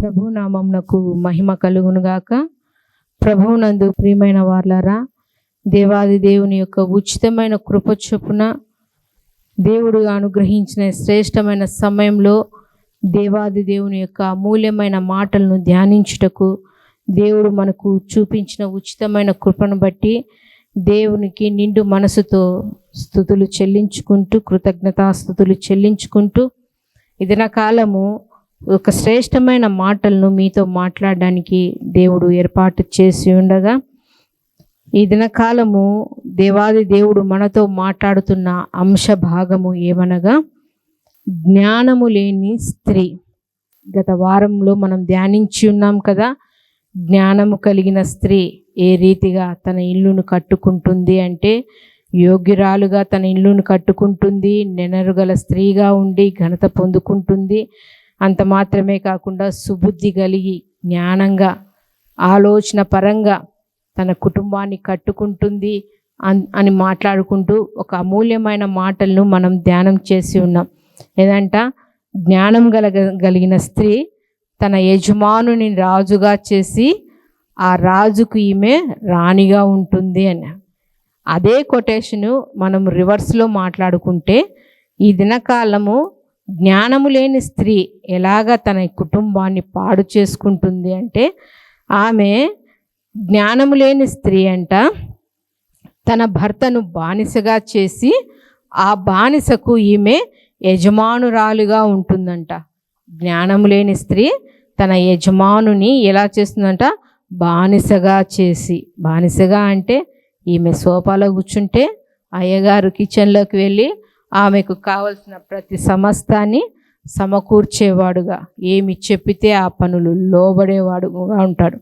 ప్రభు నామంనకు మహిమ కలుగునుగాక ప్రభువునందు ప్రియమైన వార్లారా దేవాది దేవుని యొక్క ఉచితమైన కృప చొప్పున దేవుడు అనుగ్రహించిన శ్రేష్టమైన సమయంలో దేవాది దేవుని యొక్క అమూల్యమైన మాటలను ధ్యానించుటకు దేవుడు మనకు చూపించిన ఉచితమైన కృపను బట్టి దేవునికి నిండు మనసుతో స్థుతులు చెల్లించుకుంటూ కృతజ్ఞతాస్థుతులు చెల్లించుకుంటూ ఇదిన కాలము ఒక శ్రేష్టమైన మాటలను మీతో మాట్లాడడానికి దేవుడు ఏర్పాటు చేసి ఉండగా ఈ దినకాలము దేవాది దేవుడు మనతో మాట్లాడుతున్న అంశ భాగము ఏమనగా జ్ఞానము లేని స్త్రీ. గత వారంలో మనం ధ్యానించి ఉన్నాం కదా జ్ఞానము కలిగిన స్త్రీ ఏ రీతిగా తన ఇల్లును కట్టుకుంటుంది అంటే యోగ్యురాలుగా తన ఇల్లును కట్టుకుంటుంది నెనరుగల స్త్రీగా ఉండి ఘనత పొందుకుంటుంది అంత మాత్రమే కాకుండా సుబుద్ధి కలిగి జ్ఞానంగా ఆలోచన పరంగా తన కుటుంబాన్ని కట్టుకుంటుంది అన్- అని మాట్లాడుకుంటూ ఒక అమూల్యమైన మాటలను మనం ధ్యానం చేసి ఉన్నాం. ఏదంట? జ్ఞానం గలగ కలిగిన స్త్రీ తన యజమానుని రాజుగా చేసి ఆ రాజుకు ఈమె రాణిగా ఉంటుంది అని అదే కొటేషను మనం రివర్స్లో మాట్లాడుకుంటే ఈ దినకాలము జ్ఞానము లేని స్త్రీ ఎలాగ తన కుటుంబాన్ని పాడు చేసుకుంటుంది అంటే ఆమె జ్ఞానము లేని స్త్రీ అంట తన భర్తను బానిసగా చేసి ఆ బానిసకు ఈమె యజమానురాలుగా ఉంటుందంట. జ్ఞానము లేని స్త్రీ తన యజమానుని ఎలా చేస్తుందంట? బానిసగా చేసి. బానిసగా అంటే ఈమె సోఫాలో కూర్చుంటే అయ్యగారు కిచెన్లోకి వెళ్ళి ఆమెకు కావలసిన ప్రతి సమస్తాన్ని సమకూర్చేవాడుగా. ఏమి చెప్పితే ఆ పనులు లోబడేవాడుగా ఉంటాడు.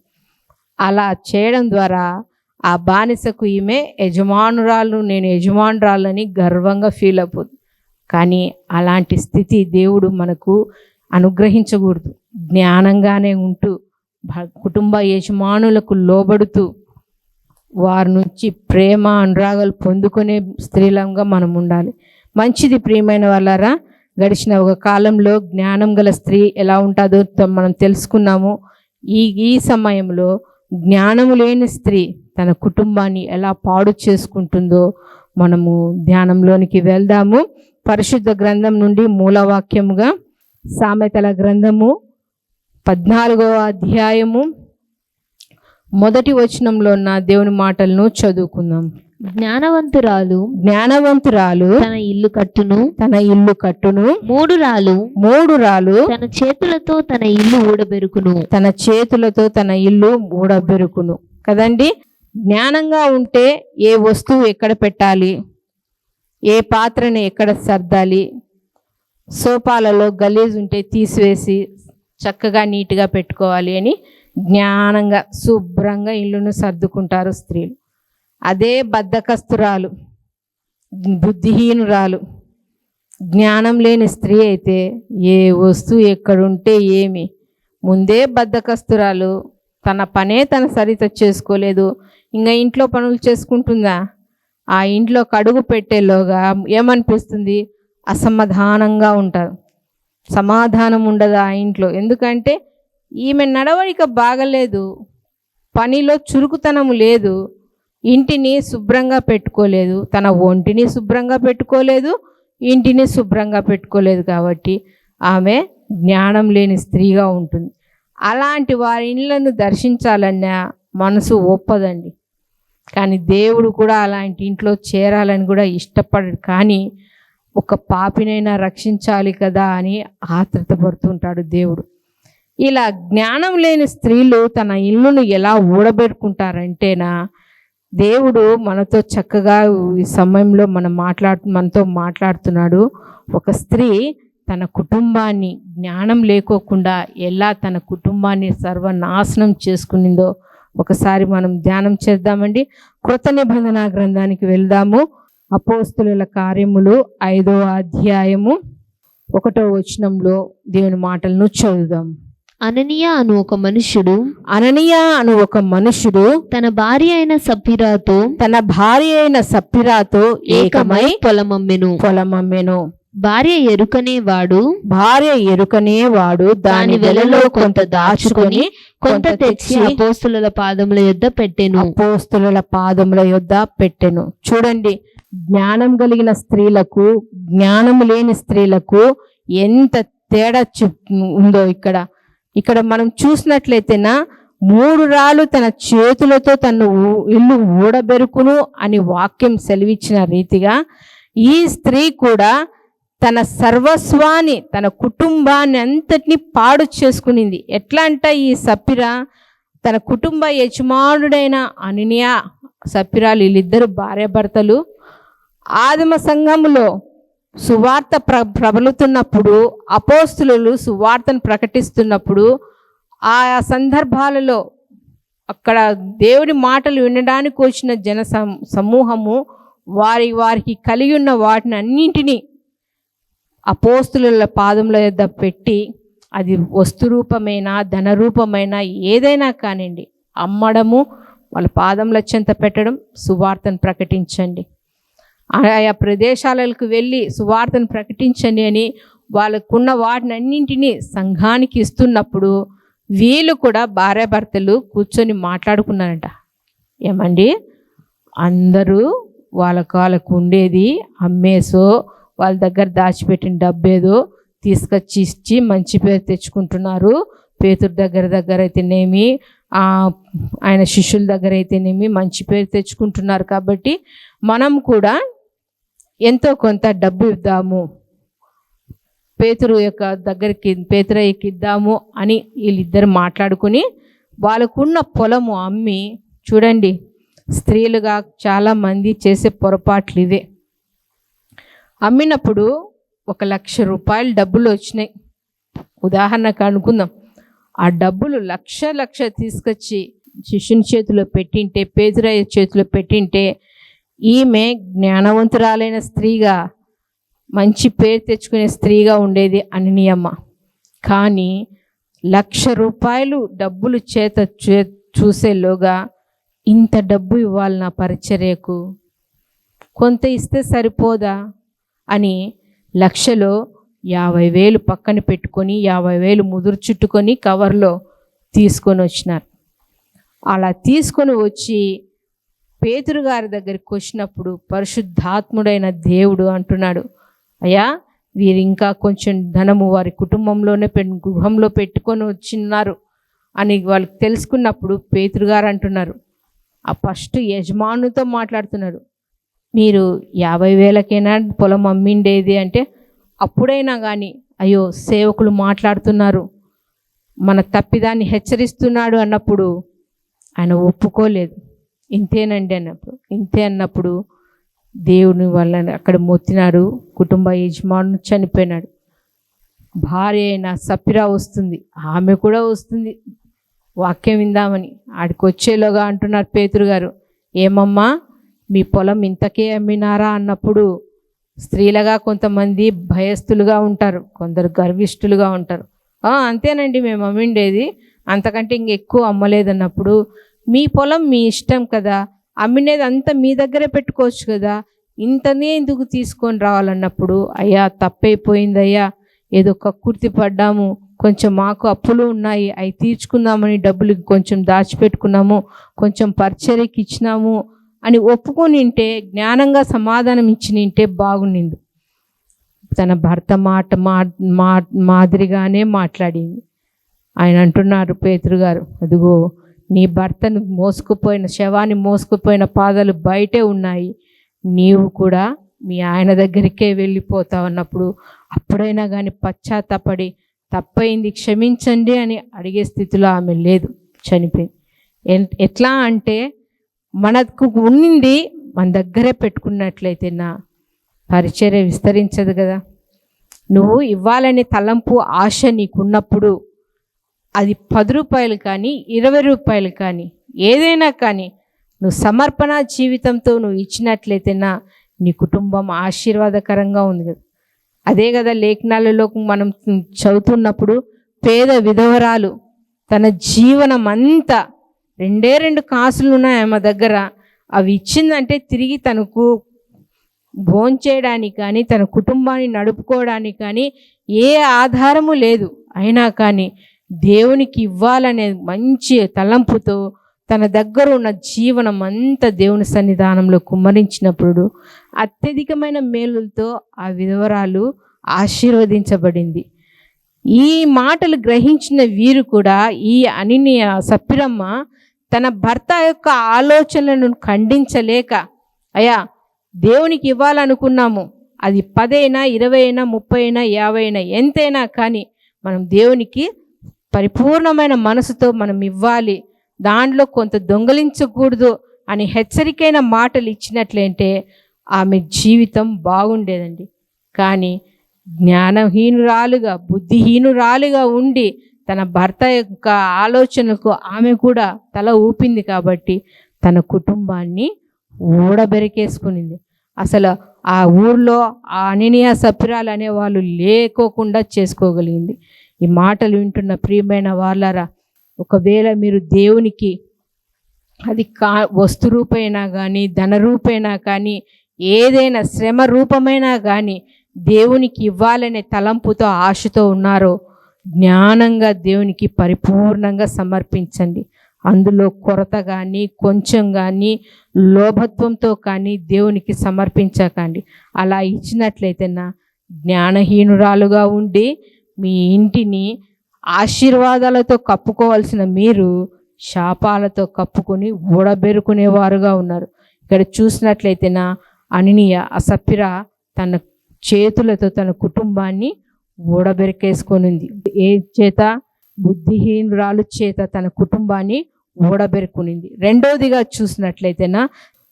అలా చేయడం ద్వారా ఆ బానిసకు ఈమె యజమానురాలు నేను యజమానురాలని గర్వంగా ఫీల్ అయిపోతుంది కానీ అలాంటి స్థితి దేవుడు మనకు అనుగ్రహించకూడదు. జ్ఞానంగానే ఉంటూ భ- కుటుంబ యజమానులకు లోబడుతూ వారి నుంచి ప్రేమ అనురాగాలు పొందుకునే స్త్రీలంగా మనం ఉండాలి. మంచిది ప్రియమైన వాళ్ళారా? గడిచిన ఒక కాలంలో జ్ఞానం గల స్త్రీ ఎలా ఉంటుందో మనం తెలుసుకున్నాము. ఈ ఈ సమయంలో జ్ఞానము లేని స్త్రీ తన కుటుంబాన్ని ఎలా పాడు చేసుకుంటుందో మనము ధ్యానంలోనికి వెళ్దాము. పరిశుద్ధ గ్రంథం నుండి మూలవాక్యముగా సామెతల గ్రంథము పద్నాలుగవ అధ్యాయము మొదటి వచనంలో ఉన్న దేవుని మాటలను చదువుకుందాం. జ్ఞానవంతురాలు జ్ఞానవంతురాలు తన ఇల్లు కట్టును. తన ఇల్లు కట్టును. మూడు రాలు మూడు రాలు తన చేతులతో తన ఇల్లు ఊడబెరుకును. తన చేతులతో తన ఇల్లు ఊడబెరుకును. కదండి? జ్ఞానంగా ఉంటే ఏ వస్తువు ఎక్కడ పెట్టాలి? ఏ పాత్రని ఎక్కడ సర్దాలి? సోపాలలో గలీజ్ ఉంటే తీసివేసి చక్కగా నీట్గా పెట్టుకోవాలి అని జ్ఞానంగా శుభ్రంగా ఇల్లును సర్దుకుంటారు స్త్రీలు. అదే బద్ధకస్తురాలు బుద్ధిహీనురాలు. జ్ఞానం లేని స్త్రీ అయితే ఏ వస్తువు ఎక్కడుంటే ఏమి? ముందే బద్ధకస్తురాలు తన పనే తన సరిత చేసుకోలేదు. ఇంకా ఇంట్లో పనులు చేసుకుంటుందా? ఆ ఇంట్లో కడుగు పెట్టేలోగా ఏమనిపిస్తుంది? అసమాధానంగా ఉంటారు. సమాధానం ఉండదు ఆ ఇంట్లో? ఎందుకంటే ఈమె నడవడిక బాగలేదు. పనిలో చురుకుతనం లేదు. ఇంటిని శుభ్రంగా పెట్టుకోలేదు తన ఒంటిని శుభ్రంగా పెట్టుకోలేదు ఇంటిని శుభ్రంగా పెట్టుకోలేదు కాబట్టి ఆమె జ్ఞానం లేని స్త్రీగా ఉంటుంది. అలాంటి వారి ఇళ్ళను దర్శించాలన్న మనసు ఒప్పదండి. కానీ దేవుడు కూడా అలాంటి ఇంట్లో చేరాలని కూడా ఇష్టపడడు. కానీ ఒక పాపినైనా రక్షించాలి కదా అని ఆతృతపడుతుంటాడు దేవుడు. ఇలా జ్ఞానం లేని స్త్రీలు తన ఇల్లును ఎలా ఊడబెట్టుకుంటారంటేనా దేవుడు మనతో చక్కగా ఈ సమయంలో మనం మాట్లాడు మనతో మాట్లాడుతున్నాడు. ఒక స్త్రీ తన కుటుంబాన్ని జ్ఞానం లేకోకుండా ఎలా తన కుటుంబాన్ని సర్వనాశనం చేసుకునిందో ఒకసారి మనం ధ్యానం చేద్దామండి. కృత నిబంధన గ్రంథానికి వెళ్దాము. అపోస్తుల కార్యములు ఐదో అధ్యాయము ఒకటో వచనంలో దేవుని మాటలను చదువుదాం. అననీయ అను ఒక మనుష్యుడు అననీయ అను ఒక మనుషుడు తన భార్య అయిన సఫీరాతో తన భార్య అయిన సప్పిరాతో ఏకమై పొలమమ్మెను. పొలమమ్మెను. భార్య ఎరుకనే వాడు భార్య ఎరుకనే వాడు దాని వెలలో కొంత దాచుకొని కొంత తెచ్చి అపోస్తుల పాదముల యొద్ద పెట్టెను. అపోస్తుల పాదముల యొద్ద పెట్టెను. చూడండి జ్ఞానం కలిగిన స్త్రీలకు జ్ఞానం లేని స్త్రీలకు ఎంత తేడా ఉందో ఇక్కడ. ఇక్కడ మనం చూసినట్లయితేనా మూడు రాళ్ళు తన చేతులతో తను ఇల్లు ఊడబెరుకును అని వాక్యం సెలవిచ్చిన రీతిగా ఈ స్త్రీ కూడా తన సర్వస్వాన్ని తన కుటుంబాన్ని అంతటినీ పాడు చేసుకునింది. ఎట్లా అంటే ఈ సప్పిర తన కుటుంబ యజమానుడైన అనినియ సప్పిరాలు వీళ్ళిద్దరు భార్యాభర్తలు ఆదిమ సంఘములో సువార్త ప్ర ప్రబలుతున్నప్పుడు అపోస్తులు సువార్తను ప్రకటిస్తున్నప్పుడు ఆ సందర్భాలలో అక్కడ దేవుడి మాటలు వినడానికి వచ్చిన జన సమూహము వారి వారికి కలిగి ఉన్న వాటిని అన్నింటినీ అపోస్తుల పాదముల యొద్ద పెట్టి అది వస్తు రూపమైన ధన ఏదైనా కానివ్వండి అమ్మడము వాళ్ళ పాదముల చెంత పెట్టడం సువార్తను ప్రకటించండి. ఆయా ప్రదేశాలకు వెళ్ళి సువార్తను ప్రకటించండి అని వాళ్ళకున్న వాటినన్నింటినీ సంఘానికి ఇస్తున్నప్పుడు వీళ్ళు కూడా భార్యాభర్తలు కూర్చొని మాట్లాడుకున్నారంట. ఏమండి? అందరూ వాళ్ళ కాళ్ళకు ఉండేది అమ్మేసో వాళ్ళ దగ్గర దాచిపెట్టిన డబ్బేదో తీసుకొచ్చి ఇచ్చి మంచి పేరు తెచ్చుకుంటున్నారు. పేతురు దగ్గర దగ్గర అయితేనేమి ఆయన శిష్యుల దగ్గర అయితేనేమి మంచి పేరు తెచ్చుకుంటున్నారు కాబట్టి మనం కూడా ఎంతో కొంత డబ్బు ఇద్దాము. పేతురు యొక్క దగ్గరికి పేతురయ్యకి ఇద్దాము అని వీళ్ళిద్దరు మాట్లాడుకుని వాళ్ళకున్న పొలము అమ్మి చూడండి స్త్రీలుగా చాలామంది చేసే పొరపాట్లు ఇవే. అమ్మినప్పుడు ఒక లక్ష రూపాయలు డబ్బులు వచ్చినాయి. ఉదాహరణకు అనుకుందాం ఆ డబ్బులు లక్ష లక్ష తీసుకొచ్చి శిష్యుని చేతిలో పెట్టింటే పేదరయ్య చేతిలో పెట్టింటే ఈమె జ్ఞానవంతురాలైన స్త్రీగా మంచి పేరు తెచ్చుకునే స్త్రీగా ఉండేది అనినియమ్మ. కానీ లక్ష రూపాయలు డబ్బులు చేత చే చూసేలోగా ఇంత డబ్బు ఇవ్వాలి నా పరిచర్యకు? కొంత ఇస్తే సరిపోదా? అని లక్షలో యాభై వేలు పక్కన పెట్టుకొని యాభై వేలు ముదురు చుట్టుకొని కవర్లో తీసుకొని వచ్చినారు. అలా తీసుకొని వచ్చి పేతురు గారి దగ్గరికి వచ్చినప్పుడు పరిశుద్ధాత్ముడైన దేవుడు అంటున్నాడు అయ్యా వీరు ఇంకా కొంచెం ధనము వారి కుటుంబంలోనే పె గృహంలో పెట్టుకొని వచ్చిన్నారు అని వాళ్ళకి తెలుసుకున్నప్పుడు పేతురు గారు అంటున్నారు. ఆ ఫస్ట్ యజమానుతో మాట్లాడుతున్నారు మీరు యాభై వేలకైనా పొలం అమ్మిండేది అంటే అప్పుడైనా కానీ అయ్యో సేవకులు మాట్లాడుతున్నారు మన తప్పిదాన్ని హెచ్చరిస్తున్నాడు అన్నప్పుడు ఆయన ఒప్పుకోలేదు. ఇంతేనండి అన్నప్పుడు. ఇంతే అన్నప్పుడు దేవుని వల్ల అక్కడ మొత్తినాడు. కుటుంబ యజమాను చనిపోయినాడు. భార్య అయిన సపిరా వస్తుంది. ఆమె కూడా వస్తుంది. వాక్యం విందామని. ఆడికి వచ్చేలోగా అంటున్నారు పేతురు గారు. ఏమమ్మా మీ పొలం ఇంతకే అమ్మినారా అన్నప్పుడు స్త్రీలుగా కొంతమంది భయస్థులుగా ఉంటారు. కొందరు గర్విష్ఠులుగా ఉంటారు. అంతేనండి మేము అమ్మిండేది. అంతకంటే ఇంకెక్కువ అమ్మలేదన్నప్పుడు మీ పొలం మీ ఇష్టం కదా. అమ్మినేది అంతా మీ దగ్గరే పెట్టుకోవచ్చు కదా. ఇంతనే ఎందుకు తీసుకొని రావాలన్నప్పుడు అయ్యా తప్పైపోయిందయ్యా. ఏదో కక్కుర్తి పడ్డాము. కొంచెం మాకు అప్పులు ఉన్నాయి. అవి తీర్చుకుందామని డబ్బులు కొంచెం దాచిపెట్టుకున్నాము. కొంచెం పరిచర్యకి ఇచ్చినాము అని ఒప్పుకొనింటే జ్ఞానంగా సమాధానం ఇచ్చినింటే బాగుండింది. తన భర్త మాట మా మా మాదిరిగానే మాట్లాడింది. ఆయన అంటున్నారు పేతురు గారు అదిగో నీ భర్తను మోసుకుపోయిన శవాన్ని మోసుకుపోయిన పాదాలు బయటే ఉన్నాయి. నీవు కూడా మీ ఆయన దగ్గరికే వెళ్ళిపోతావు అన్నప్పుడు అప్పుడైనా కానీ పశ్చాత్తపడి తప్పైంది క్షమించండి అని అడిగే స్థితిలో ఆమె లేదు చనిపోయింది. ఎట్లా అంటే మనకు ఉన్నింది మన దగ్గరే పెట్టుకున్నట్లయితే నా పరిచర్య విస్తరించదు కదా. నువ్వు ఇవ్వాలనే తలంపు ఆశ నీకున్నప్పుడు అది పది రూపాయలు కానీ ఇరవై రూపాయలు కానీ ఏదైనా కానీ నువ్వు సమర్పణ జీవితంతో నువ్వు ఇచ్చినట్లయితేనా నీ కుటుంబం ఆశీర్వాదకరంగా ఉంది కదా. అదే కదా లేఖనాలలో మనం చదువుతున్నప్పుడు పేద విధవరాలు తన జీవనం అంతా రెండే రెండు కాసులు ఉన్నాయి ఆమె దగ్గర. అవి ఇచ్చిందంటే తిరిగి తనకు భోంచేయడానికి కానీ తన కుటుంబాన్ని నడుపుకోవడానికి కానీ ఏ ఆధారము లేదు. అయినా కానీ దేవునికి ఇవ్వాలనే మంచి తలంపుతో తన దగ్గర ఉన్న జీవనం అంతా దేవుని సన్నిధానంలో కుమ్మరించినప్పుడు అత్యధికమైన మేలులతో ఆ విధవరాలు ఆశీర్వదించబడింది. ఈ మాటలు గ్రహించిన వీరు కూడా ఈ అనినియ సప్పిరమ్మ తన భర్త యొక్క ఆలోచనలను ఖండించలేక అయ్యా దేవునికి ఇవ్వాలనుకున్నాము. అది పదైనా ఇరవై అయినా ముప్పై అయినా యాభై అయినా ఎంతైనా కానీ మనం దేవునికి పరిపూర్ణమైన మనసుతో మనం ఇవ్వాలి. దాంట్లో కొంత దొంగలించకూడదు అని హెచ్చరికైన మాటలు ఇచ్చినట్లయితే ఆమె జీవితం బాగుండేదండి. కానీ జ్ఞానహీనురాలుగా బుద్ధిహీనురాలుగా ఉండి తన భర్త యొక్క ఆలోచనలకు ఆమె కూడా తల ఊపింది కాబట్టి తన కుటుంబాన్ని ఊడబెరికేసుకునింది. అసలు ఆ ఊర్లో ఆ అనినియా సపిరాలు అనే వాళ్ళు లేకోకుండా చేసుకోగలిగింది. ఈ మాటలు వింటున్న ప్రియమైన వాళ్ళరా ఒకవేళ మీరు దేవునికి అది కా వస్తు రూపైనా కానీ ధన రూపైనా కానీ ఏదైనా శ్రమ రూపమైనా కానీ దేవునికి ఇవ్వాలనే తలంపుతో ఆశతో ఉన్నారో జ్ఞానంగా దేవునికి పరిపూర్ణంగా సమర్పించండి. అందులో కొరత కానీ కొంచెం కానీ లోభత్వంతో కానీ దేవునికి సమర్పించకండి. అలా ఇచ్చినట్లయితే నా జ్ఞానహీనురాలుగా ఉండి మీ ఇంటిని ఆశీర్వాదాలతో కప్పుకోవాల్సిన మీరు శాపాలతో కప్పుకొని ఊడబెరుకునేవారుగా ఉన్నారు. ఇక్కడ చూసినట్లయితేనా అనినియ అసప్పిర తన చేతులతో తన కుటుంబాన్ని ఊడబెరికేసుకొనింది. ఏ చేత? బుద్ధిహీనురాలు చేత తన కుటుంబాన్ని ఊడబెరుకునింది. రెండవదిగా చూసినట్లయితేనా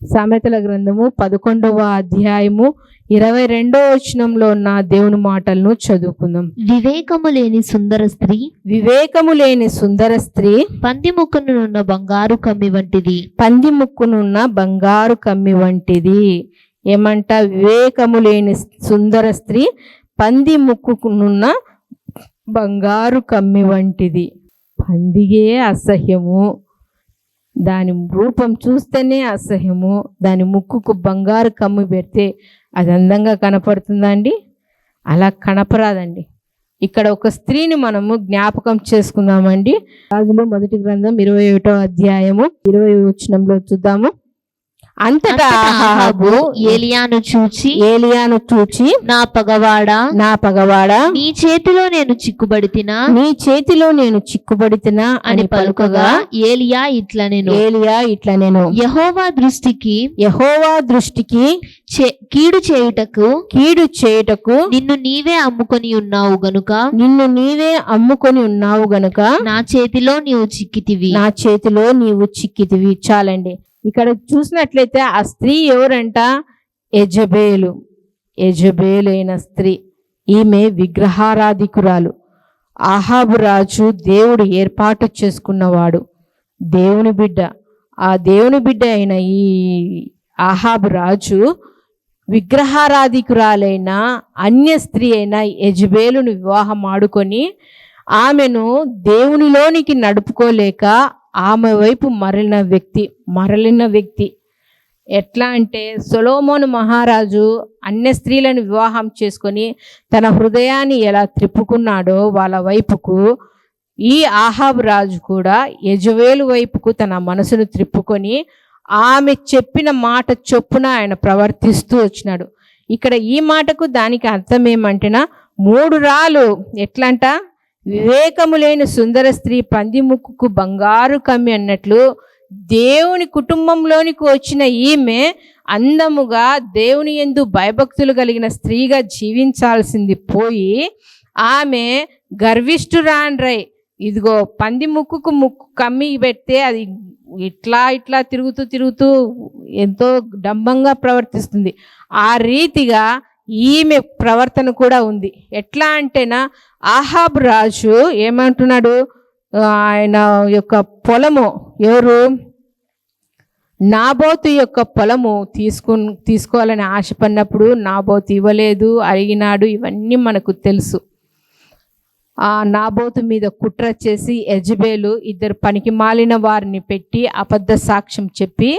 సామెతల గ్రంథము పదకొండవ అధ్యాయము ఇరవై రెండవ వచనంలో ఉన్న దేవుని మాటలను చదువుకుందాం. వివేకము లేని సుందర స్త్రీ వివేకము లేని సుందర స్త్రీ పంది ముక్కునున్న బంగారు కమ్మి వంటిది. పంది ముక్కునున్న బంగారు కమ్మి వంటిది. ఏమంట? వివేకము లేని సుందర స్త్రీ పంది ముక్కునున్న బంగారు కమ్మి వంటిది. పందిగే అసహ్యము. దాని రూపం చూస్తేనే అసహ్యము దాని ముక్కుకు బంగారు కమ్మి పెడితే అది అందంగా కనపడుతుందా అండి? అలా కనపరాదండి. ఇక్కడ ఒక స్త్రీని మనము జ్ఞాపకం చేసుకుందామండి. రాజులు మొదటి గ్రంథం ఇరవై ఒకటో అధ్యాయము ఇరవై వచనంలో చూద్దాము. అంతటా అహాబు ఏలియాను చూచి ఏలియాను చూచి నా పగవాడా నా పగవాడా నీ చేతిలో నేను చిక్కుబడితినా నీ చేతిలో నేను చిక్కుబడితినా అని పలుకగా ఏలియా ఇట్లా నేను ఏలియా ఇట్లా నేను యహోవా దృష్టికి యహోవా దృష్టికి కీడు చేయుటకు కీడు చేయుటకు నిన్ను నీవే అమ్ముకొని ఉన్నావు గనుక. నిన్ను నీవే అమ్ముకొని ఉన్నావు గనుక నా చేతిలో నీవు చిక్కితివి. నా చేతిలో నీవు చిక్కితివి. చాలండి. ఇక్కడ చూసినట్లయితే ఆ స్త్రీ ఎవరంట? యజబేలు. యజబేలు అయిన స్త్రీ. ఈమె విగ్రహారాధికురాలు. ఆహాబు రాజు దేవుడు ఏర్పాటు చేసుకున్నవాడు. దేవుని బిడ్డ. ఆ దేవుని బిడ్డ అయిన ఈ ఆహాబు రాజు విగ్రహారాధికురాలైన అన్య స్త్రీ అయిన యజబేలును వివాహం ఆడుకొని ఆమెను దేవునిలోనికి నడుపుకోలేక ఆమె వైపు మరలిన వ్యక్తి మరలిన వ్యక్తి. ఎట్లా అంటే సొలోమోను మహారాజు అన్య స్త్రీలను వివాహం చేసుకొని తన హృదయాన్ని ఎలా త్రిప్పుకున్నాడో వాళ్ళ వైపుకు ఈ ఆహాబ్ రాజు కూడా యజవేలు వైపుకు తన మనసును త్రిప్పుకొని ఆమె చెప్పిన మాట చొప్పున ఆయన ప్రవర్తిస్తూ వచ్చినాడు. ఇక్కడ ఈ మాటకు దానికి అర్థం ఏమంటేనా మూడు రాలు ఎట్లంట? వివేకము లేని సుందర స్త్రీ పంది ముక్కుకు బంగారు కమ్మి అన్నట్లు దేవుని కుటుంబంలోనికి వచ్చిన ఈమె అందముగా దేవుని ఎందు భయభక్తులు కలిగిన స్త్రీగా జీవించాల్సింది పోయి ఆమె గర్విష్ఠురాండ్రై ఇదిగో పంది ముక్కుకు ముక్కు కమ్మి పెడితే అది ఇట్లా ఇట్లా తిరుగుతూ తిరుగుతూ ఎంతో డంబంగా ప్రవర్తిస్తుంది. ఆ రీతిగా ఈమె ప్రవర్తన కూడా ఉంది. ఎట్లా అంటేనా ఆహాబ్ రాజు ఏమంటున్నాడు? ఆయన యొక్క పొలము ఎవరు? నాబోతు యొక్క పొలము తీసుకు తీసుకోవాలని ఆశపడినప్పుడు నాబోతు ఇవ్వలేదు అడిగినాడు ఇవన్నీ మనకు తెలుసు. ఆ నాబోతు మీద కుట్ర చేసి యజ్బేలు ఇద్దరు పనికి మాలిన వారిని పెట్టి అబద్ధ సాక్ష్యం చెప్పి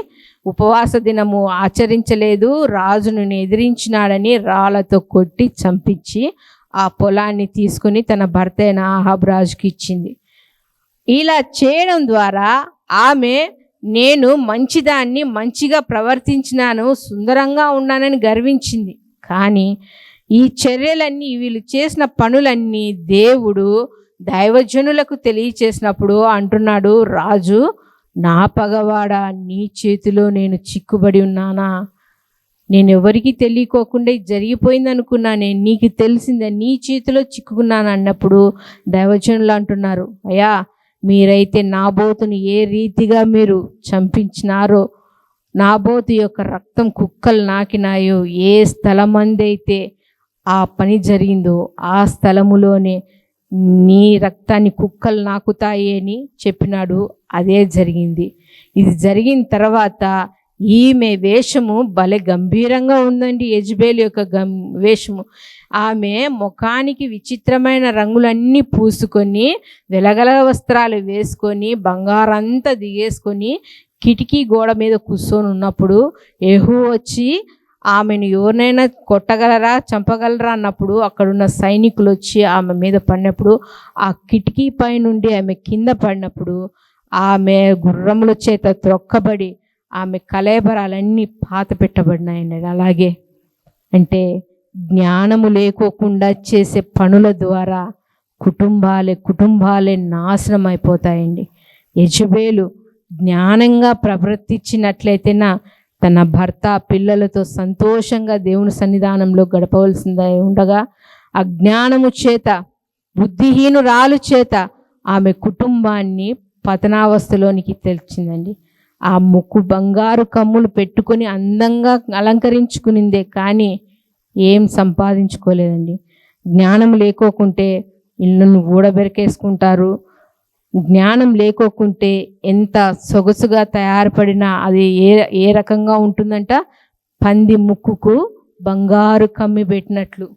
ఉపవాస దినము ఆచరించలేదు రాజును ఎదిరించినాడని రాళ్ళతో కొట్టి చంపించి ఆ పొలాన్ని తీసుకుని తన భర్త అయిన ఆహాబ్ రాజుకి ఇచ్చింది. ఇలా చేయడం ద్వారా ఆమె నేను మంచిదాన్ని మంచిగా ప్రవర్తించినాను సుందరంగా ఉన్నానని గర్వించింది. కానీ ఈ చర్యలన్నీ వీళ్ళు చేసిన పనులన్నీ దేవుడు దైవజనులకు తెలియచేసినప్పుడు అంటున్నాడు రాజు నా పగవాడా నీ చేతిలో నేను చిక్కుబడి ఉన్నానా? నేను ఎవరికి తెలియకోకుండా జరిగిపోయింది అనుకున్నానే నీకు తెలిసిందే నీ చేతిలో చిక్కుకున్నాను అన్నప్పుడు దైవజనులు అంటున్నారు అయ్యా మీరైతే నాబోతును ఏ రీతిగా మీరు చంపించినారో నాబోతు యొక్క రక్తం కుక్కలు నాకినాయో ఏ స్థలమందైతే ఆ పని జరిగిందో ఆ స్థలములోనే నీ రక్తాన్ని కుక్కలు నాకుతాయి అని చెప్పినాడు. అదే జరిగింది. ఇది జరిగిన తర్వాత ఈమె వేషము భలే గంభీరంగా ఉందండి యజ్బేల్ యొక్క గం వేషము. ఆమె ముఖానికి విచిత్రమైన రంగులన్నీ పూసుకొని వెలగల వస్త్రాలు వేసుకొని బంగారంతా దిగేసుకొని కిటికీ గోడ మీద కూర్చొని ఉన్నప్పుడు ఎహు వచ్చి ఆమెను ఎవరినైనా కొట్టగలరా చంపగలరా? అన్నప్పుడు అక్కడున్న సైనికులు వచ్చి ఆమె మీద పడినప్పుడు ఆ కిటికీ పైనుండి ఆమె కింద పడినప్పుడు ఆమె గుర్రముల చేత త్రొక్కబడి ఆమె కలేబరాలన్నీ పాత పెట్టబడినాయండి. అలాగే అంటే జ్ఞానము లేకోకుండా చేసే పనుల ద్వారా కుటుంబాలే కుటుంబాలే నాశనం అయిపోతాయండి యజుబేలు జ్ఞానంగా ప్రవర్తించినట్లయితేనా తన భర్త పిల్లలతో సంతోషంగా దేవుని సన్నిధానంలో గడపవలసిందే ఉండగా అజ్ఞానము చేత బుద్ధిహీనురాలు చేత ఆమె కుటుంబాన్ని పతనావస్థలోనికి తెచ్చిందండి ఆ ముక్కు బంగారు కమ్ములు పెట్టుకొని అందంగా అలంకరించుకునిందే కానీ ఏం సంపాదించుకోలేదండి. జ్ఞానం లేకోకుంటే ఇళ్ళను ఊడబెరికేసుకుంటారు. జ్ఞానం లేకోకుంటే ఎంత సొగసుగా తయారుపడినా అది ఏ ఏ రకంగా ఉంటుందంట? పంది ముక్కుకు బంగారు కమ్మి పెట్టినట్లు.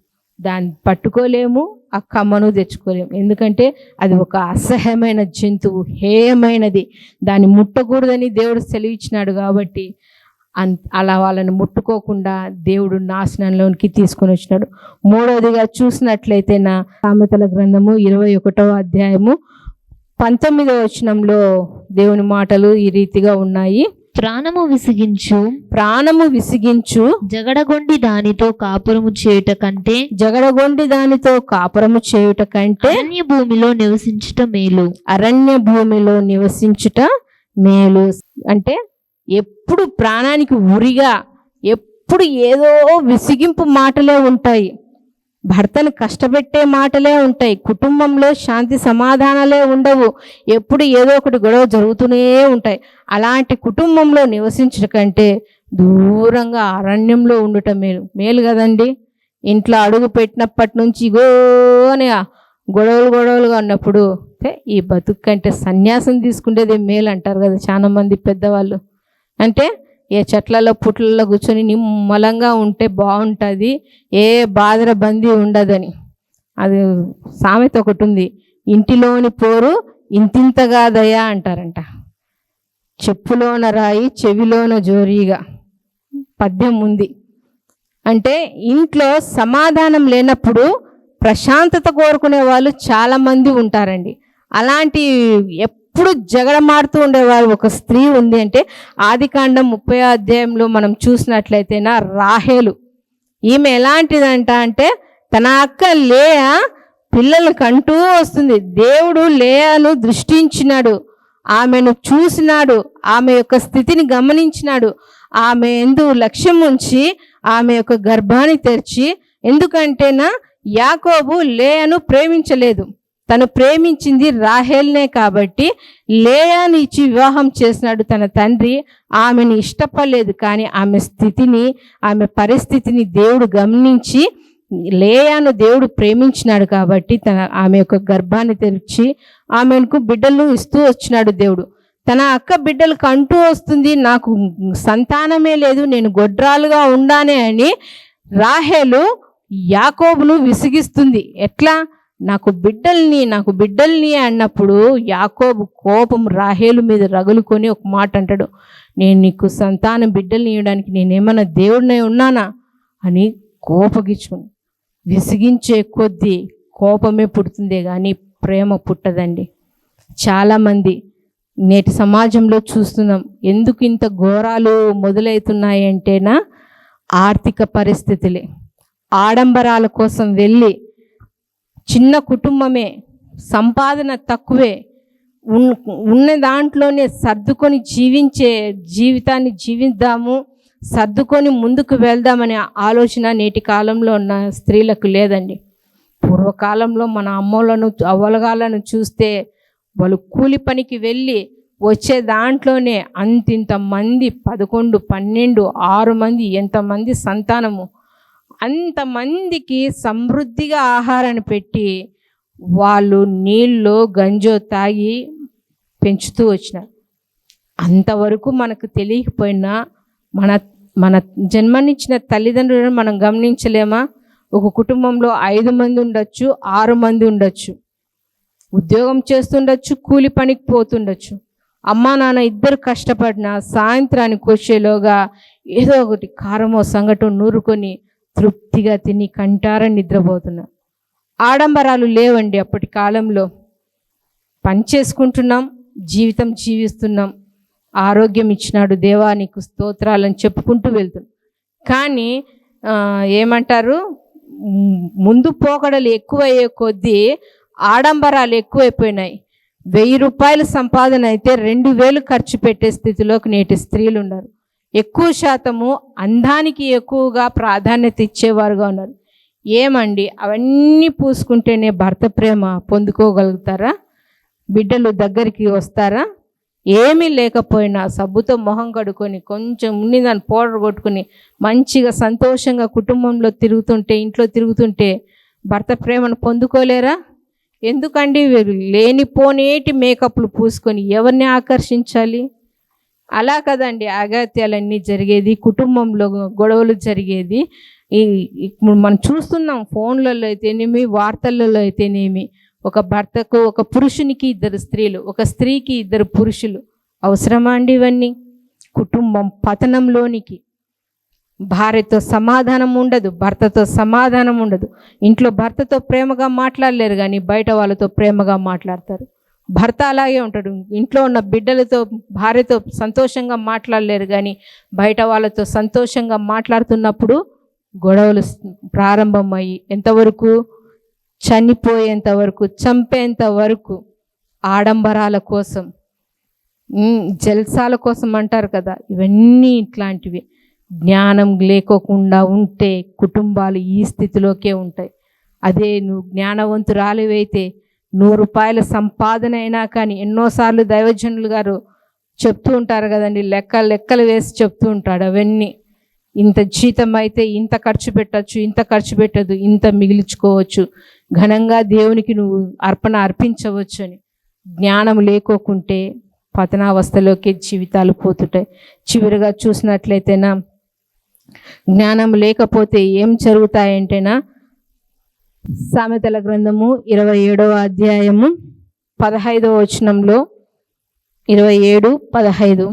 దాన్ని పట్టుకోలేము ఆ కమ్మను తెచ్చుకోలేము. ఎందుకంటే అది ఒక అసహ్యమైన జంతువు హేయమైనది. దాన్ని ముట్టకూడదని దేవుడు సెలవిచ్చినాడు కాబట్టి అన్ అలా వాళ్ళని ముట్టుకోకుండా దేవుడు నాశనంలోనికి తీసుకొని వచ్చినాడు. మూడవదిగా చూసినట్లయితే నా సామెతల గ్రంథము ఇరవై ఒకటవ అధ్యాయము పంతొమ్మిదవ వచనంలో దేవుని మాటలు ఈ రీతిగా ఉన్నాయి. ప్రాణము విసిగించు ప్రాణము విసిగించు జగడగొండి దానితో కాపురము చేయుట కంటే జగడగొండి దానితో కాపురము చేయుట కంటే అరణ్య భూమిలో నివసించుట మేలు. అరణ్య భూమిలో నివసించుట మేలు. అంటే ఎప్పుడు ప్రాణానికి ఉరిగా ఎప్పుడు ఏదో విసిగింపు మాటలే ఉంటాయి. భర్తను కష్టపెట్టే మాటలే ఉంటాయి కుటుంబంలో శాంతి సమాధానాలే ఉండవు ఎప్పుడు ఏదో ఒకటి గొడవ జరుగుతూనే ఉంటాయి. అలాంటి కుటుంబంలో నివసించట కంటే దూరంగా అరణ్యంలో ఉండటం మేలు మేలు కదండి. ఇంట్లో అడుగు పెట్టినప్పటి నుంచి ఇగో అని గొడవలు గొడవలుగా ఉన్నప్పుడు ఈ బతుకు కంటే సన్యాసం తీసుకుంటేదే మేలు అంటారు కదా చాలా మంది పెద్దవాళ్ళు. అంటే ఏ చెట్లలో పుట్లలో కూర్చొని నిమ్మలంగా ఉంటే బాగుంటుంది ఏ బాధర బందీ ఉండదని. అది సామెత ఒకటి ఉంది. ఇంటిలోని పోరు ఇంతింతగా దయా అంటారంట. చెప్పులోన రాయి చెవిలోన జోరీగా. పద్యం ఉంది. అంటే ఇంట్లో సమాధానం లేనప్పుడు ప్రశాంతత కోరుకునే వాళ్ళు చాలామంది ఉంటారండి. అలాంటి ఎప్పుడు జగడమాడుతూ ఉండేవారు ఒక స్త్రీ ఉంది అంటే ఆదికాండం ముప్పై అధ్యాయంలో మనం చూసినట్లయితేనా రాహేలు. ఈమె ఎలాంటిదంట అంటే తన అక్క లేయ పిల్లలను కంటూ వస్తుంది. దేవుడు లేయను దృష్టించినాడు. ఆమెను చూసినాడు. ఆమె యొక్క స్థితిని గమనించినాడు. ఆమె ఎందు లక్ష్యం ఉంచి ఆమె యొక్క గర్భాన్ని తెరిచి ఎందుకంటేనా యాకోబు లేయను ప్రేమించలేదు. తను ప్రేమించింది రాహేల్నే కాబట్టి లేయాని ఇచ్చి వివాహం చేసినాడు తన తండ్రి. ఆమెని ఇష్టపడలేదు కానీ ఆమె స్థితిని ఆమె పరిస్థితిని దేవుడు గమనించి లేయాను దేవుడు ప్రేమించినాడు కాబట్టి తన ఆమె యొక్క గర్భాన్ని తెరిచి ఆమెకు బిడ్డలు ఇస్తూ వచ్చినాడు దేవుడు. తన అక్క బిడ్డలకు అంటూ వస్తుంది నాకు సంతానమే లేదు నేను గొడ్రాలుగా ఉండానే అని రాహేలు యాకోబును విసిగిస్తుంది. ఎట్లా? నాకు బిడ్డల్ని నాకు బిడ్డల్ని అన్నప్పుడు యాకోబు కోపం రాహేలు మీద రగులుకొని ఒక మాట అంటాడు. నేను నీకు సంతానం బిడ్డల్ని ఇవ్వడానికి నేనేమన్నా దేవుడినై ఉన్నానా అని కోపగించుకుని విసిగించే కొద్దీ కోపమే పుడుతుందే కానీ ప్రేమ పుట్టదండి. చాలామంది నేటి సమాజంలో చూస్తున్నాం ఎందుకు ఇంత ఘోరాలు మొదలవుతున్నాయంటేనా ఆర్థిక పరిస్థితులే. ఆడంబరాల కోసం వెళ్ళి చిన్న కుటుంబమే సంపాదన తక్కువే. ఉన్ ఉన్న దాంట్లోనే సర్దుకొని జీవించే జీవితాన్ని జీవిద్దాము సర్దుకొని ముందుకు వెళ్దామనే ఆలోచన నేటి కాలంలో ఉన్న స్త్రీలకు లేదండి. పూర్వకాలంలో మన అమ్మలను అవ్వలగాలను చూస్తే వాళ్ళు కూలి పనికి వెళ్ళి వచ్చే దాంట్లోనే అంతింతమంది పదకొండు పన్నెండు ఆరు మంది ఎంతమంది సంతానము అంతమందికి సమృద్ధిగా ఆహారాన్ని పెట్టి వాళ్ళు నీళ్ళు గంజో తాగి పెంచుతూ వచ్చినారు. అంతవరకు మనకు తెలియకపోయినా మన మన జన్మనిచ్చిన తల్లిదండ్రులను మనం గమనించలేమా? ఒక కుటుంబంలో ఐదు మంది ఉండొచ్చు ఆరు మంది ఉండొచ్చు. ఉద్యోగం చేస్తుండొచ్చు కూలి పనికి పోతుండొచ్చు. అమ్మా నాన్న ఇద్దరు కష్టపడిన సాయంత్రానికి వచ్చేలోగా ఏదో ఒకటి కారమో సంగటం నూరుకొని తృప్తిగా తిని కంటార నిద్రపోతున్నా. ఆడంబరాలు లేవండి అప్పటి కాలంలో. పని చేసుకుంటున్నాం జీవితం జీవిస్తున్నాం. ఆరోగ్యం ఇచ్చినాడు దేవా నీకు స్తోత్రాలని చెప్పుకుంటూ వెళ్తున్నాం. కానీ ఏమంటారు? ముందు పోకడలు ఎక్కువయ్యే కొద్దీ ఆడంబరాలు ఎక్కువైపోయినాయి. వెయ్యి రూపాయల సంపాదన అయితే రెండు వేలు ఖర్చు పెట్టే స్థితిలోకి నేటి స్త్రీలు ఉన్నారు. ఎక్కువ శాతము అందానికి ఎక్కువగా ప్రాధాన్యత ఇచ్చేవారుగా ఉన్నారు. ఏమండి? అవన్నీ పూసుకుంటేనే భర్త ప్రేమ పొందుకోగలుగుతారా? బిడ్డలు దగ్గరికి వస్తారా? ఏమీ లేకపోయినా సబ్బుతో మొహం కడుకొని కొంచెం ఉన్ని దాన్ని పౌడర్ కొట్టుకుని మంచిగా సంతోషంగా కుటుంబంలో తిరుగుతుంటే ఇంట్లో తిరుగుతుంటే భర్త ప్రేమను పొందుకోలేరా? ఎందుకండి వీరు లేనిపోనేటి మేకప్లు పూసుకొని ఎవరిని ఆకర్షించాలి? అలా కదండి అగత్యాలన్నీ జరిగేది కుటుంబంలో గొడవలు జరిగేది. ఈ ఇప్పుడు మనం చూస్తున్నాం ఫోన్లలో అయితేనేమి వార్తలలో అయితేనేమి. ఒక భర్తకు ఒక పురుషునికి ఇద్దరు స్త్రీలు ఒక స్త్రీకి ఇద్దరు పురుషులు. అవసరమా అండి ఇవన్నీ? కుటుంబం పతనంలోనికి. భార్యతో సమాధానం ఉండదు భర్తతో సమాధానం ఉండదు. ఇంట్లో భర్తతో ప్రేమగా మాట్లాడలేరు కానీ బయట వాళ్ళతో ప్రేమగా మాట్లాడతారు. భర్త అలాగే ఉంటాడు. ఇంట్లో ఉన్న బిడ్డలతో భార్యతో సంతోషంగా మాట్లాడలేరు కానీ బయట వాళ్ళతో సంతోషంగా మాట్లాడుతున్నప్పుడు గొడవలు ప్రారంభమయ్యి ఎంతవరకు చనిపోయేంత వరకు చంపేంత వరకు ఆడంబరాల కోసం జల్సాల కోసం అంటారు కదా ఇవన్నీ ఇట్లాంటివి. జ్ఞానం లేకోకుండా ఉంటే కుటుంబాలు ఈ స్థితిలోకే ఉంటాయి. అదే నువ్వు జ్ఞానవంతురాలివైతే నూరు రూపాయల సంపాదన అయినా కానీ ఎన్నోసార్లు దైవజనులు గారు చెప్తూ ఉంటారు కదండి లెక్క లెక్కలు వేసి చెప్తూ ఉంటాడు అవన్నీ. ఇంత జీతం అయితే ఇంత ఖర్చు పెట్టచ్చు ఇంత ఖర్చు పెట్టదు ఇంత మిగిల్చుకోవచ్చు. ఘనంగా దేవునికి నువ్వు అర్పణ అర్పించవచ్చు అని. జ్ఞానం లేకోకుంటే పతనావస్థలోకి జీవితాలు పోతుంటాయి. చివరిగా చూసినట్లయితేనా జ్ఞానం లేకపోతే ఏం జరుగుతాయంటేనా సామెతల గ్రంథము ఇరవై ఏడవ అధ్యాయము పదహైదవ వచనంలో ఇరవై ఏడు పదహైదు.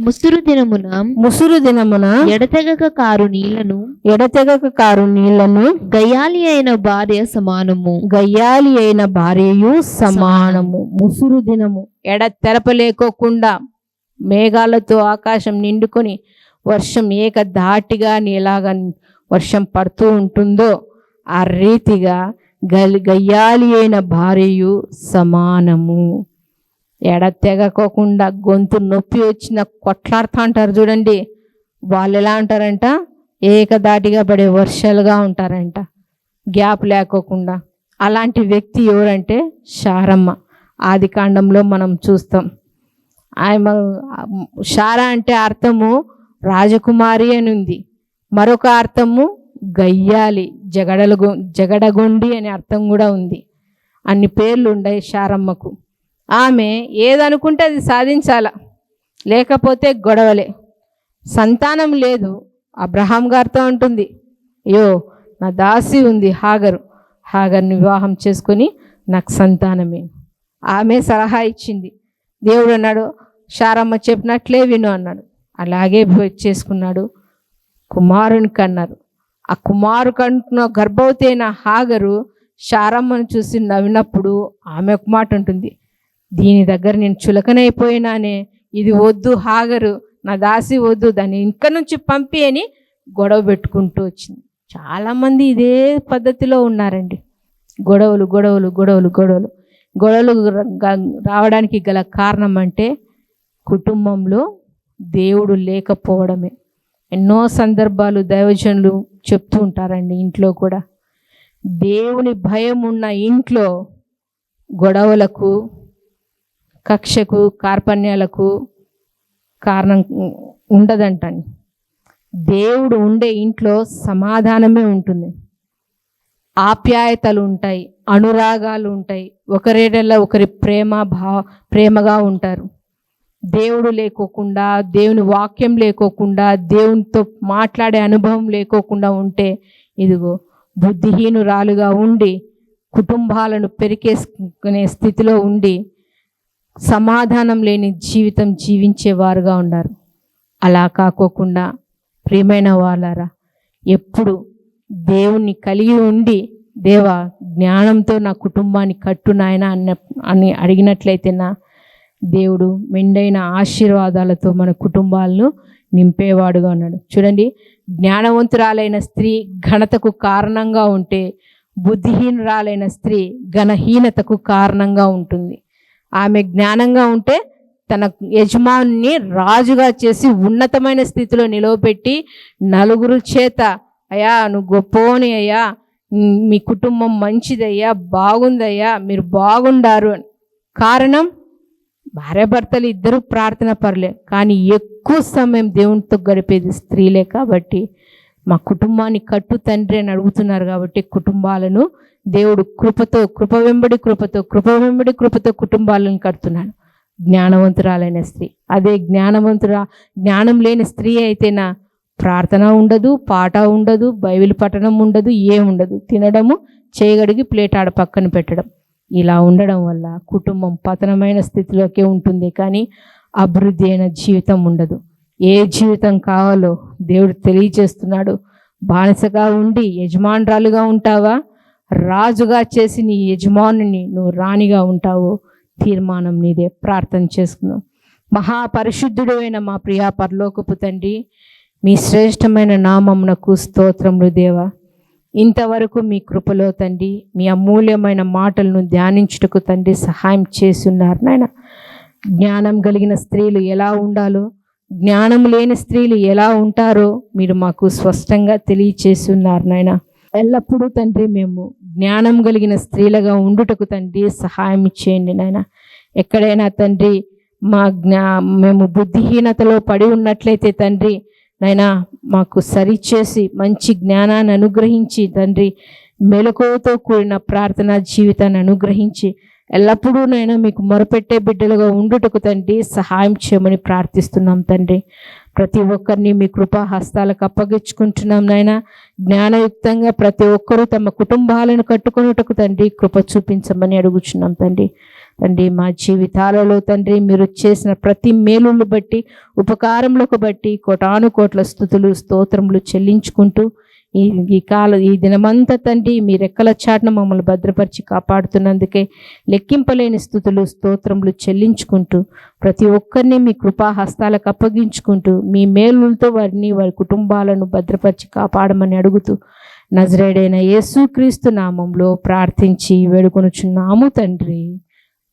ముసురు దినమున ముసురు దినమున ఎడతెగక కారు నీళ్ళను ఎడతెగక కారు నీళ్ళను గయాలి అయిన భార్య సమానము. గయ్యాలి అయిన భార్యయు సమానము. ముసురు దినము ఎడ తెరపలేకోకుండా మేఘాలతో ఆకాశం నిండుకొని వర్షం ఏక ధాటిగా ఎలాగ వర్షం పడుతూ ఉంటుందో ఆ రీతిగా గలి గయ్యాలి అయిన భార్యయు సమానము. ఎడ తెగకోకుండా గొంతు నొప్పి వచ్చిన కొట్లాడుతూ అంటారు చూడండి. వాళ్ళు ఎలా అంటారంట ఏకదాటిగా పడే వర్షాలుగా ఉంటారంట. గ్యాప్ లేకోకుండా. అలాంటి వ్యక్తి ఎవరంటే శారమ్మ ఆది కాండంలో మనం చూస్తాం. ఆమె షారా అంటే అర్థము రాజకుమారి అని ఉంది మరొక అర్థము గయ్యాలి జగడలు జగడగొండి అనే అర్థం కూడా ఉంది. అన్ని పేర్లు ఉన్నాయి శారమ్మకు. ఆమె ఏదనుకుంటే అది సాధించాల లేకపోతే గొడవలే. సంతానం లేదు అబ్రహాం గారితో ఉంటుంది అయ్యో నా దాసి ఉంది హాగరు. హాగర్ని వివాహం చేసుకొని నాకు సంతానమే. ఆమె సలహా ఇచ్చింది. దేవుడు అన్నాడు శారమ్మ చెప్పినట్లే విను అన్నాడు. అలాగే చేసుకున్నాడు. కుమారుని కన్నారు. ఆ కుమారు కంటున్న గర్భవతి అయిన హాగరు శారమ్మను చూసి నవ్వినప్పుడు ఆమె ఒక మాట ఉంటుంది దీని దగ్గర నేను చులకనైపోయినానే. ఇది వద్దు హాగరు నా దాసి వద్దు దాన్ని ఇంకా నుంచి పంపి అని గొడవ పెట్టుకుంటూ వచ్చింది. చాలామంది ఇదే పద్ధతిలో ఉన్నారండి. గొడవలు గొడవలు గొడవలు గొడవలు. గొడవలు రావడానికి గల కారణం అంటే కుటుంబంలో దేవుడు లేకపోవడమే. ఎన్నో సందర్భాలు దైవజనులు చెప్తూ ఉంటారండి ఇంట్లో కూడా. దేవుని భయం ఉన్న ఇంట్లో గొడవలకు కక్షకు కార్పణ్యాలకు కారణం ఉండదంటండి. దేవుడు ఉండే ఇంట్లో సమాధానమే ఉంటుంది. ఆప్యాయతలు ఉంటాయి అనురాగాలు ఉంటాయి. ఒకరేడల్లా ఒకరి ప్రేమ భా ప్రేమగా ఉంటారు. దేవుడు లేకోకుండా దేవుని వాక్యం లేకోకుండా దేవునితో మాట్లాడే అనుభవం లేకోకుండా ఉంటే ఇదిగో బుద్ధిహీనురాలుగా ఉండి కుటుంబాలను పెరికేసుకునే స్థితిలో ఉండి సమాధానం లేని జీవితం జీవించేవారుగా ఉన్నారు అలా కాకోకుండా ప్రియమైన వాళ్ళారా ఎప్పుడు దేవుణ్ణి కలిగి ఉండి దేవా జ్ఞానంతో నా కుటుంబాన్ని కట్టు నాయన అన్న అని అడిగినట్లయితే నా దేవుడు మెండైన ఆశీర్వాదాలతో మన కుటుంబాలను నింపేవాడుగా ఉన్నాడు. చూడండి జ్ఞానవంతురాలైన స్త్రీ ఘనతకు కారణంగా ఉంటే బుద్ధిహీనురాలైన స్త్రీ ఘనహీనతకు కారణంగా ఉంటుంది. ఆమె జ్ఞానంగా ఉంటే తన యజమాని రాజుగా చేసి ఉన్నతమైన స్థితిలో నిలవబెట్టి నలుగురు చేత అయ్యా నువ్వు గొప్పని అయ్యా మీ కుటుంబం మంచిదయ్యా బాగుందయ్యా మీరు బాగుండారు కారణం భార్యాభర్తలు ఇద్దరు ప్రార్థన పర్లే కానీ ఎక్కువ సమయం దేవునితో గడిపేది స్త్రీలే కాబట్టి మా కుటుంబాన్ని కట్టు తండ్రి అని అడుగుతున్నారు కాబట్టి కుటుంబాలను దేవుడు కృపతో కృప వెంబడి కృపతో కృప వెంబడి కృపతో కుటుంబాలను కడుతున్నాడు. జ్ఞానవంతురాలైన స్త్రీ. అదే జ్ఞానవంతురా జ్ఞానం లేని స్త్రీ అయితేనా ప్రార్థన ఉండదు పాట ఉండదు బైబిల్ పఠనం ఉండదు ఏం ఉండదు. తినడము చేయగడిగి ప్లేట్ ఆడ పక్కన పెట్టడం. ఇలా ఉండడం వల్ల కుటుంబం పతనమైన స్థితిలోకే ఉంటుంది కానీ అభివృద్ధి అయిన జీవితం ఉండదు. ఏ జీవితం కావాలో దేవుడు తెలియజేస్తున్నాడు. బానిసగా ఉండి యజమానురాలుగా ఉంటావా? రాజుగా చేసి నీ యజమానుని నువ్వు రాణిగా ఉంటావు? తీర్మానం నీదే. ప్రార్థన చేసుకున్నావు మహాపరిశుద్ధుడు అయిన మా ప్రియా పరలోకపు తండ్రి మీ శ్రేష్టమైన నామమునకు స్తోత్రములు దేవా. ఇంతవరకు మీ కృపలో తండ్రి మీ అమూల్యమైన మాటలను ధ్యానించుటకు తండ్రి సహాయం చేస్తున్నారు నాయన. జ్ఞానం కలిగిన స్త్రీలు ఎలా ఉండాలో జ్ఞానం లేని స్త్రీలు ఎలా ఉంటారో మీరు మాకు స్పష్టంగా తెలియచేస్తున్నారు నాయన. ఎల్లప్పుడూ తండ్రి మేము జ్ఞానం కలిగిన స్త్రీలుగా ఉండుటకు తండ్రి సహాయం చేయండి నాయన. ఎక్కడైనా తండ్రి మా జ్ఞా మేము బుద్ధిహీనతలో పడి ఉన్నట్లయితే తండ్రి నైనా మాకు సరిచేసి మంచి జ్ఞానాన్ని అనుగ్రహించి తండ్రి మెలకువతో కూడిన ప్రార్థనా జీవితాన్ని అనుగ్రహించి ఎల్లప్పుడూ నైనా మీకు మొరపెట్టే బిడ్డలుగా ఉండుటకు తండ్రి సహాయం చేయమని ప్రార్థిస్తున్నాం తండ్రి. ప్రతి ఒక్కరిని మీ కృపా హస్తాలకు అప్పగించుకుంటున్నాం నాయన. జ్ఞానయుక్తంగా ప్రతి ఒక్కరూ తమ కుటుంబాలను కట్టుకొనుటకు తండ్రి కృప చూపించమని అడుగుచున్నాం తండ్రి. తండ్రి మా జీవితాలలో తండ్రి మీరు చేసిన ప్రతి మేలును బట్టి ఉపకారములకు బట్టి కోటాను కోట్ల స్థుతులు స్తోత్రములు చెల్లించుకుంటూ ఈ ఈ కాల ఈ దినమంతా తండ్రి మీ రెక్కల చాటున మమ్మల్ని భద్రపరిచి కాపాడుతున్నందుకే లెక్కింపలేని స్థుతులు స్తోత్రములు చెల్లించుకుంటూ ప్రతి ఒక్కరిని మీ కృపా హస్తాలకు అప్పగించుకుంటూ మీ మేలులతో వారిని వారి కుటుంబాలను భద్రపరిచి కాపాడమని అడుగుతూ నజరేడైన యేసుక్రీస్తు నామంలో ప్రార్థించి వేడుకొనుచున్నాము తండ్రి.